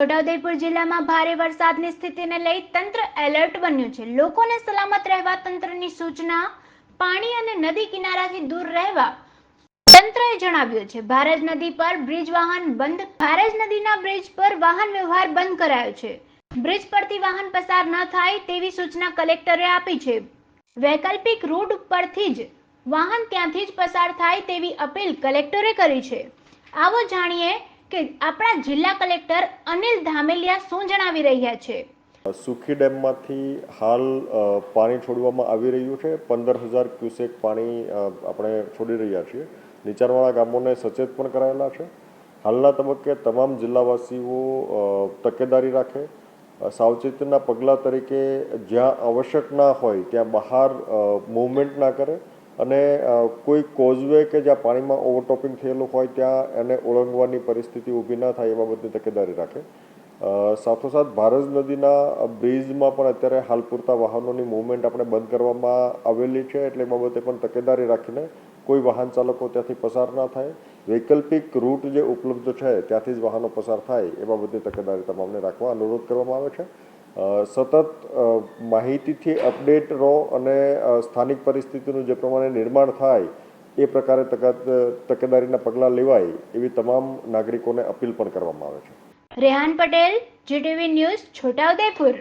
છોટાઉદેપુર જિલ્લામાં ભારે વરસાદની સ્થિતિને લઈ તંત્ર એલર્ટ બન્યું છે. લોકોને સલામત રહેવા તંત્રની સૂચના, પાણી અને નદી કિનારાથી દૂર રહેવા તંત્રએ જણાવ્યું છે. ભારજ નદી પર બ્રિજ વાહન બંધ ભારજ નદીના બ્રિજ પર વાહન વ્યવહાર બંધ કરાયો છે. બ્રિજ પરથી વાહન પસાર ન થાય તેવી સૂચના કલેક્ટરે આપી છે. વૈકલ્પિક રૂટ પરથી જ વાહન ત્યાંથી જ પસાર થાય તેવી અપીલ કલેક્ટરે કરી છે. આવો જાણીએ કે આપણા જિલ્લા કલેક્ટર અનિલ ધામેલિયા શું જણાવી રહ્યા છે? સુખી ડેમમાંથી હાલ પાણી છોડવામાં આવી રહ્યું છે. પંદર હજાર ક્યુસેક પાણી આપણે છોડી રહ્યા છીએ. નીચાણવાળા ગામોને સચેત પણ કરાયેલા છે. હાલના તબક્કે તમામ જિલ્લાવાસીઓ તકેદારી રાખે. સાવચેતીના પગલાં તરીકે જ્યાં આવશ્યક ના હોય, ત્યાં બહાર મૂવમેન્ટ ના કરે. અને કોઈ કોઝવે કે જ્યાં પાણીમાં ઓવરટોપિંગ થયેલું હોય ત્યાં એને ઓળંગવાની પરિસ્થિતિ ઊભી ના થાય એ બાબતની તકેદારી રાખે. સાથોસાથ ભારજ નદીના બ્રિજમાં પણ અત્યારે હાલ પૂરતા વાહનોની મૂવમેન્ટ આપણે બંધ કરવામાં આવેલી છે એટલે એ બાબતે પણ તકેદારી રાખીને કોઈ વાહન ચાલકો ત્યાંથી પસાર ના થાય. વૈકલ્પિક રૂટ જે ઉપલબ્ધ છે ત્યાંથી જ વાહનો પસાર થાય એ બાબતની તકેદારી તમામને રાખવા અનુરોધ કરવામાં આવે છે. સતત માહિતીથી અપડેટ રહો અને સ્થાનિક પરિસ્થિતિનું જે પ્રમાણે નિર્માણ થાય, એ પ્રકારે તકે- તકેદારીના પગલાં લેવાય એવી તમામ નાગરિકોને અપીલ પણ કરવામાં આવે છે. Rehan Patel, GTV news Chhota Udepur